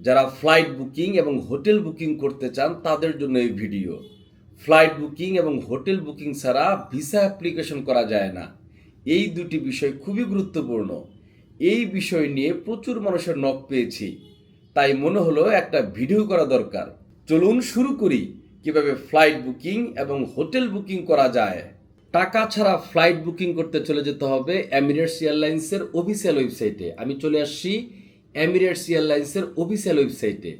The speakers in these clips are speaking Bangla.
যারা ফ্লাইট বুকিং এবং হোটেল বুকিং করতে চান, তাদের জন্য এই ভিডিও ফ্লাইট বুকিং এবং হোটেল বুকিং ছাড়া ভিসা অ্যাপ্লিকেশন করা যায় না। এই দুটি বিষয় খুবই গুরুত্বপূর্ণ। এই বিষয় নিয়ে প্রচুর মানুষের নখ পেয়েছি। তাই মনে হলো একটা ভিডিও করা দরকার। চলুন শুরু করি কীভাবে ফ্লাইট বুকিং এবং হোটেল বুকিং করা যায়। টাকা ছাড়া ফ্লাইট বুকিং করতে চলে যেতে হবে এমিরেটস এয়ারলাইন্সের অফিসিয়াল ওয়েবসাইটে আমি চলে আসছি এমিরেটস এয়ারলাইন্সের অফিসিয়াল ওয়েবসাইটে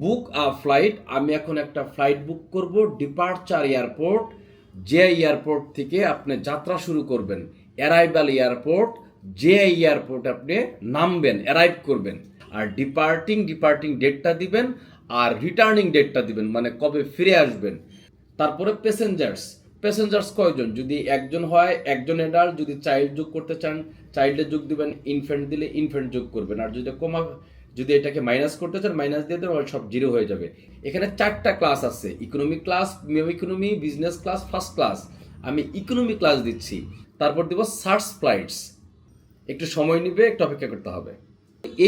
বুক আ ফ্লাইট আমি এখন একটা ফ্লাইট বুক করব ডিপার্চার এয়ারপোর্ট যে এয়ারপোর্ট থেকে আপনি যাত্রা শুরু করবেন অ্যারাইভাল এয়ারপোর্ট যে এয়ারপোর্ট আপনি নামবেন অ্যারাইভ করবেন। আর ডিপার্টিং ডিপার্টিং ডেটটা দিবেন, আর রিটার্নিং ডেটটা দিবেন মানে কবে ফিরে আসবেন। তারপরে প্যাসেঞ্জার্স প্যাসেঞ্জার্স কয়জন? যদি একজন হয়, একজন এডাল্ট যদি চাইল্ড যোগ করতে চান চাইল্ডে যোগ দিবেন ইনফ্যান্ট দিলে ইনফ্যান্ট যোগ করবেন। আর যদি কমা যদি এটাকে মাইনাস করতে চান মাইনাস দিয়ে দেবেন সব জিরো হয়ে যাবে। এখানে চারটা ক্লাস আছে ইকোনমি ক্লাস মেম economy business class first class আমি ইকোনমি ক্লাস দিচ্ছি, তারপর দেবো সার্চ ফ্লাইটস একটু সময় নিবে, একটু অপেক্ষা করতে হবে।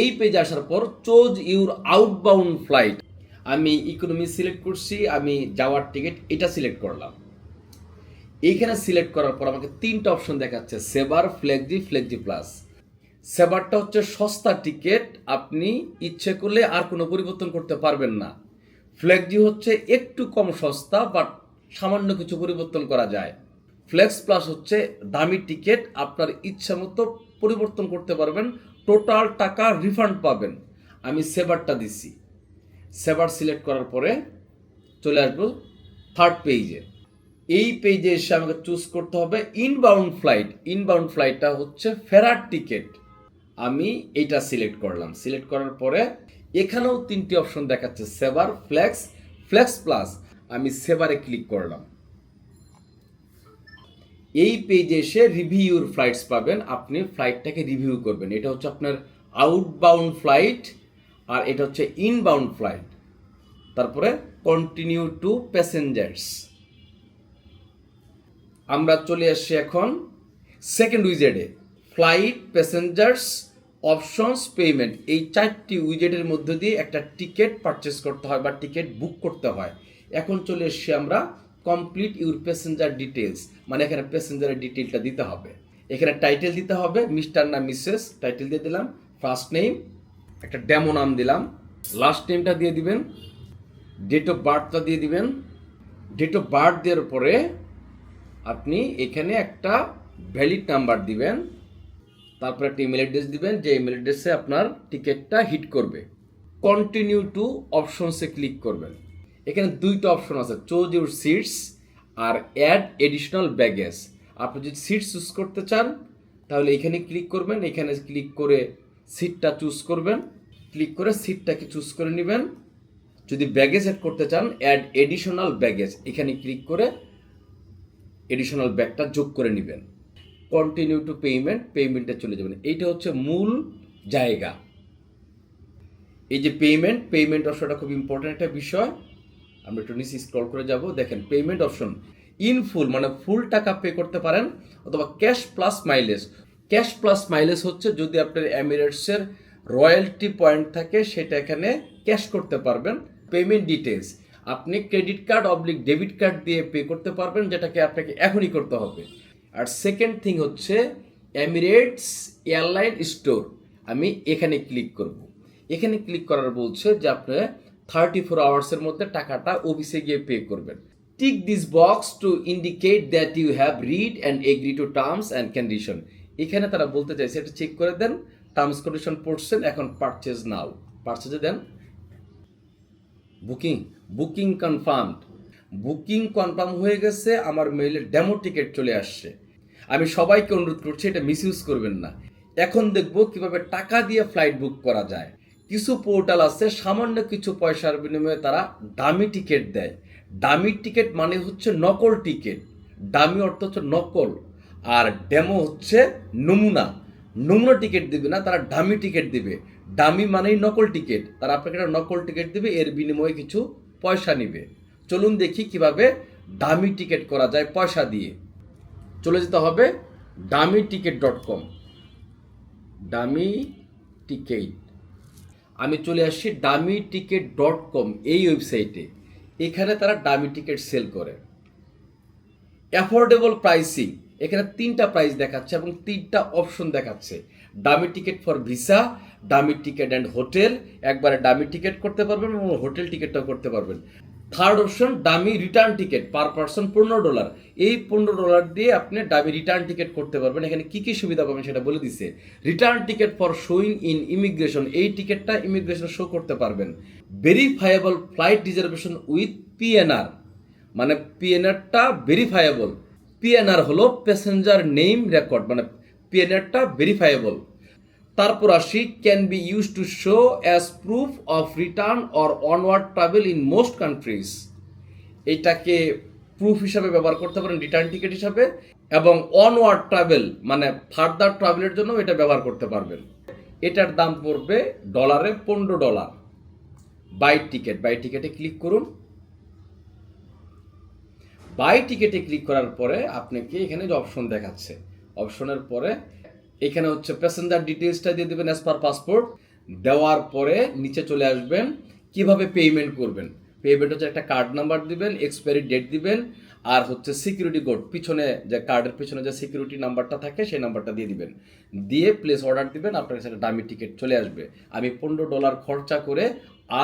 এই পেজে আসার পর চোজ ইউর আউটবাউন্ড ফ্লাইট আমি ইকোনমি সিলেক্ট করছি, আমি যাওয়ার টিকিট এটা সিলেক্ট করলাম। এইখানে সিলেক্ট করার পর আমাকে তিনটা অপশন দেখাচ্ছে সেবার ফ্লেক্সি ফ্লেক্সি প্লাস সেবারটা হচ্ছে সস্তা টিকিট আপনি ইচ্ছে করলে আর কোনো পরিবর্তন করতে পারবেন না। ফ্লেক্সি হচ্ছে একটু কম সস্তা বাট সামান্য কিছু পরিবর্তন করা যায়। ফ্লেক্স প্লাস হচ্ছে দামি টিকিট আপনার ইচ্ছা মতো পরিবর্তন করতে পারবেন টোটাল টাকা রিফান্ড পাবেন। আমি সেবারটা দিছি। সেবার সিলেক্ট করার পরে চলে আসব থার্ড পেজে এই পেজে এসে আমাকে চুজ করতে হবে ইনবাউন্ড ফ্লাইট ইনবাউন্ড ফ্লাইটটা হচ্ছে ফেরার টিকিট আমি এটা সিলেক্ট করলাম। সিলেক্ট করার পরে এখানেও তিনটি অপশন দেখাচ্ছে সেভার ফ্লেক্স ফ্লেক্স প্লাস আমি সেভারে ক্লিক করলাম। এই পেজে এসে রিভিউর ফ্লাইটস পাবেন। আপনি ফ্লাইটটাকে রিভিউ করবেন। এটা হচ্ছে আপনার আউটবাউন্ড ফ্লাইট আর এটা হচ্ছে ইনবাউন্ড ফ্লাইট তারপরে কন্টিনিউ টু প্যাসেঞ্জার্স আমরা চলে আসছি এখন সেকেন্ড উইজেডে ফ্লাইট প্যাসেঞ্জার্স অপশনস পেমেন্ট এই চারটি উইজেটের মধ্যে দিয়ে একটা টিকিট পারচেস করতে হয় বা টিকিট বুক করতে হয়। এখন চলে এসছি আমরা কমপ্লিট ইউর প্যাসেঞ্জার ডিটেলস মানে এখানে প্যাসেঞ্জারের ডিটেলটা দিতে হবে। এখানে টাইটেল দিতে হবে মিস্টার না মিসেস টাইটেল দিয়ে দিলাম ফার্স্ট নেম একটা ডেমো নাম দিলাম। লাস্ট নেমটা দিয়ে দিবেন। ডেট অফ বার্থটা দিয়ে দিবেন। ডেট অফ বার্থ দেওয়ার পরে আপনি এখানে একটা ভ্যালিড নাম্বার দিবেন, তারপর একটা ইমেল অ্যাড্রেস দিবেন, যে ইমেল অ্যাড্রেসে আপনার টিকিটটা হিট করবে। কন্টিনিউ টু অপশনসে ক্লিক করবেন। এখানে দুইটা অপশন আছে চোজ ইউর সিটস আর অ্যাড এডিশনাল ব্যাগেজ আপনি যদি সিট চুজ করতে চান, তাহলে এখানে ক্লিক করবেন, এখানে ক্লিক করে সিটটা চুজ করবেন। ক্লিক করে সিটটাকে চুজ করে নেবেন। যদি ব্যাগেজ অ্যাড করতে চান অ্যাড এডিশনাল ব্যাগেজ এখানে ক্লিক করে এডিশনাল ব্যাগটা যোগ করে নেবেন। কন্টিনিউ টু পেমেন্ট পেমেন্টে চলে যাবেন এইটা হচ্ছে মূল জায়গা। এই যে পেমেন্ট পেমেন্ট অপশনটা খুব ইম্পর্ট্যান্ট একটা বিষয়। আমরা একটু নিচে স্ক্রল করে যাব। দেখেন পেমেন্ট অপশন ইন ফুল মানে ফুল টাকা পে করতে পারেন, অথবা cash plus mileage cash plus mileage হচ্ছে যদি আপনার এমিরেটসের রয়্যালটি পয়েন্ট থাকে, সেটা এখানে ক্যাশ করতে পারবেন। পেমেন্ট ডিটেলস আপনি ক্রেডিট কার্ড অবলিক ডেবিট কার্ড দিয়ে পে করতে পারবেন, যেটাকে আপনাকে এখনই করতে হবে। আর সেকেন্ড থিং হচ্ছে এমিরেটস এয়ারলাইন স্টোর। আমি এখানে ক্লিক করব। এখানে ক্লিক করার বলছে যে আপনি থার্টি ফোর আওয়ার্সের মধ্যে টাকাটা অফিসে গিয়ে পে করবেন। Tick this box to indicate that you have read and agree to terms and condition এখানে তারা বলতে চাইছে এটা চেক করে দেন টার্মস কন্ডিশন পড়ছেন, এখন পারচেজ নাও পারচেজে দেন। Booking booking confirmed. Booking confirm হয়ে গেছে, আমার মেইলে ডেমো টিকিট চলে আসছে। আমি সবাইকে অনুরোধ করছি, এটা মিসইউজ করবেন না। এখন দেখব কীভাবে টাকা দিয়ে ফ্লাইট বুক করা যায়। কিছু পোর্টাল আছে, সামান্য কিছু পয়সার বিনিময়ে তারা দামি টিকিট দেয়। দামি টিকিট মানে হচ্ছে নকল টিকিট। দামি অর্থ হচ্ছে নকল। আর ডেমো হচ্ছে নমুনা। নমুনা টিকিট দিবে না, তারা দামি টিকিট দিবে। দামি মানেই নকল টিকিট। তারা আপনাকে একটা নকল টিকিট দেবে, এর বিনিময়ে কিছু পয়সা নিবে। চলুন দেখি কীভাবে দামি টিকিট করা যায় পয়সা দিয়ে। চলে যেতে হবে dummy ticket dot com dummy ticket আমি চলে আসছি ডামি টিকিট ডট কম এই ওয়েবসাইটে। এখানে তারা ডামি টিকিট সেল করে। Affordable pricing. এখানে তিনটা প্রাইস দেখাচ্ছে এবং তিনটা অপশন দেখাচ্ছে। Dummy ticket for visa dummy ticket and hotel একবারে ডামি টিকিট করতে পারবেন এবং হোটেল টিকিটটাও করতে পারবেন। Third option dummy return ticket per person পনেরো ডলার এই পনেরো ডলার দিয়ে আপনি ডামি রিটার্ন টিকিট করতে পারবেন। এখানে কি কি সুবিধা পাবেন সেটা বলে দিছে। Return ticket for showing in immigration এই টিকিটটা ইমিগ্রেশন শো করতে পারবেন। Verifiable flight reservation with PNR মানে পিএনআরটা ভেরিফাইয়েবল পিএনআর হলো প্যাসেঞ্জার নেম রেকর্ড মানে পিএনআরটা ভেরিফাইয়েবল তারপর আসি can be use to show as proof of return or onward travel in most countries এটাকে প্রুফ হিসাবে ব্যবহার করতে পারেন রিটার্ন টিকিট হিসাবে, এবং অনওয়ার্ড ট্রাভেল মানে ফার্দার ট্রাভেলের জন্য এটা ব্যবহার করতে পারবেন। এটার দাম পড়বে ডলারে পনেরো ডলার বাই টিকিট বাই টিকিটে ক্লিক করুন। বাই টিকেটে ক্লিক করার পরে আপনাকে এখানে যে অপশন দেখাচ্ছে অপশনের পরে এখানে হচ্ছে প্যাসেঞ্জার ডিটেলসটা দিয়ে দেবেন অ্যাজ পার পাসপোর্ট দেওয়ার পরে নিচে চলে আসবেন, কীভাবে পেমেন্ট করবেন? পেমেন্ট হচ্ছে একটা কার্ড নাম্বার দিবেন এক্সপায়ারি ডেট দিবেন, আর হচ্ছে সিকিউরিটি কোড পিছনে যে কার্ডের পিছনে যে সিকিউরিটি নাম্বারটা থাকে, সেই নাম্বারটা দিয়ে দিবেন। দিয়ে প্লেস অর্ডার দিবেন, আপনার কাছে একটা ডামি টিকিট চলে আসবে। আমি পনেরো ডলার খরচা করে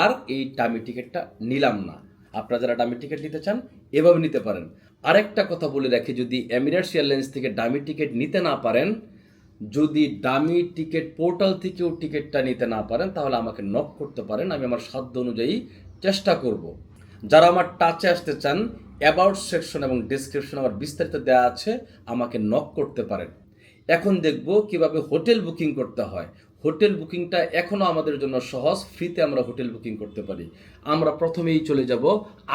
আর এই ডামি টিকিটটা নিলাম না। আপনারা যারা ডামি টিকিট নিতে চান, এভাবে নিতে পারেন। আরেকটা কথা বলে রাখি, যদি এমিরেটস এয়ারলাইন্স থেকে ডামি টিকিট নিতে না পারেন, যদি ডামি টিকিট পোর্টাল থেকেও টিকিটটা নিতে না পারেন, তাহলে আমাকে নক করতে পারেন, আমি আমার সাধ্য অনুযায়ী চেষ্টা করব। যারা আমার টাচে আসতে চান অ্যাবাউট সেকশন এবং ডিসক্রিপশন আমার বিস্তারিত দেওয়া আছে, আমাকে নক করতে পারেন। এখন দেখব কীভাবে হোটেল বুকিং করতে হয়। হোটেল বুকিংটা এখনও আমাদের জন্য সহজ ফ্রিতে আমরা হোটেল বুকিং করতে পারি। আমরা প্রথমেই চলে যাব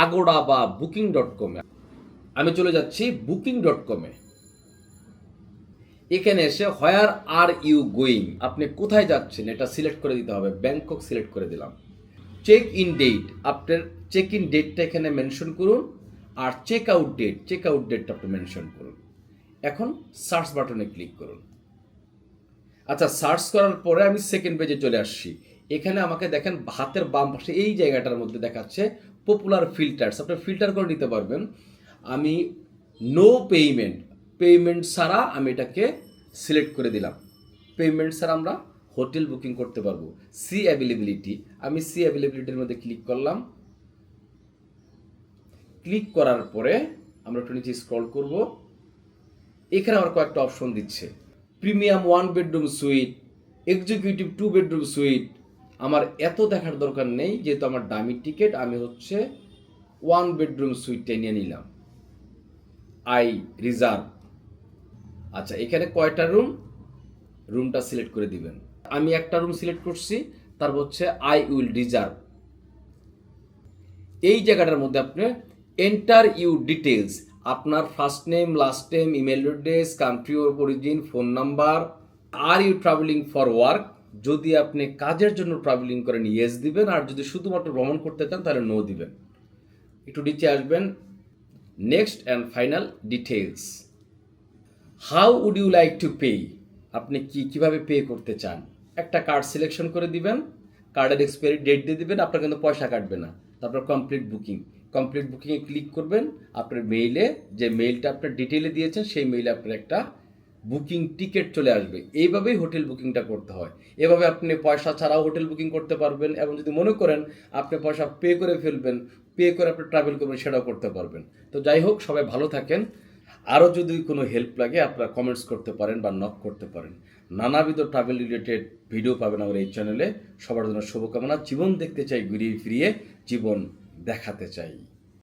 আগোড়া বা বুকিং ডট কমে আমি চলে যাচ্ছি বুকিং ডট কমে এখানে এসে হোয়ার আর ইউ গোয়িং আপনি কোথায় যাচ্ছেন? এটা সিলেক্ট করে দিতে হবে। ব্যাংকক সিলেক্ট করে দিলাম। চেক ইন ডেট আপনার চেক ইন ডেটটা এখানে মেনশন করুন আর check out date check out ডেটটা আপনি মেনশন করুন। এখন সার্চ বাটনে ক্লিক করুন। আচ্ছা সার্চ করার পরে আমি সেকেন্ড পেজে চলে আসছি। এখানে আমাকে দেখেন হাতের বাম পাশে এই জায়গাটার মধ্যে দেখাচ্ছে পপুলার ফিল্টার্স আপনি ফিল্টার করে নিতে পারবেন। আমি নো পেমেন্ট পেমেন্ট ছাড়া আমি এটাকে সিলেক্ট করে দিলাম। পেমেন্ট ছাড়া আমরা হোটেল বুকিং করতে পারব। সি অ্যাভেলেবিলিটি আমি সি অ্যাভেলেবিলিটির মধ্যে ক্লিক করলাম। ক্লিক করার পরে আমরা একটু নিচে স্ক্রল করব। এখানে আমার কয়েকটা অপশন দিচ্ছে। Premium one bedroom suite executive two bedroom suite আমার এত দেখার দরকার নেই, যেহেতু আমার দামি টিকিট আমি হচ্ছে ওয়ান বেডরুম সুইটটা নিয়ে নিলাম। I reserve. আচ্ছা এখানে কয়টা রুম রুমটা সিলেক্ট করে দিবেন। আমি একটা রুম সিলেক্ট করছি, তার হচ্ছে আই উইল রিজার্ভ এই জায়গাটার মধ্যে আপনি এন্টার ইউ ডিটেলস আপনার first name last name email address country of origin phone number are you travelling for work যদি আপনি কাজের জন্য ট্রাভেলিং করেন ইয়েস দিবেন, আর যদি শুধুমাত্র ভ্রমণ করতে চান, তাহলে নো দিবেন। একটু নিচে আসবেন next and final details how would you like to pay আপনি কি কীভাবে পে করতে চান? একটা কার্ড সিলেকশন করে দিবেন কার্ডের এক্সপায়ারি ডেট দিয়ে দেবেন, আপনার কিন্তু পয়সা কাটবে না। তারপর কমপ্লিট বুকিং কমপ্লিট বুকিংয়ে ক্লিক করবেন, আপনার মেইলে যে মেইলটা আপনার ডিটেলে দিয়েছেন, সেই মেইলে আপনার একটা বুকিং টিকিট চলে আসবে। এইভাবেই হোটেল বুকিংটা করতে হয়। এভাবে আপনি পয়সা ছাড়াও হোটেল বুকিং করতে পারবেন এবং যদি মনে করেন আপনি পয়সা পে করে ফেলবেন পে করে আপনি ট্রাভেল করবেন, সেটাও করতে পারবেন। তো যাই হোক, সবাই ভালো থাকেন। আরও যদি কোনো হেল্প লাগে, আপনারা কমেন্টস করতে পারেন বা নক করতে পারেন। নানাবিধ ট্রাভেল রিলেটেড ভিডিও পাবেন আমার এই চ্যানেলে সবার জন্য শুভকামনা। জীবন দেখতে চাই, ঘুরিয়ে ফিরিয়ে জীবন দেখাতে চাই।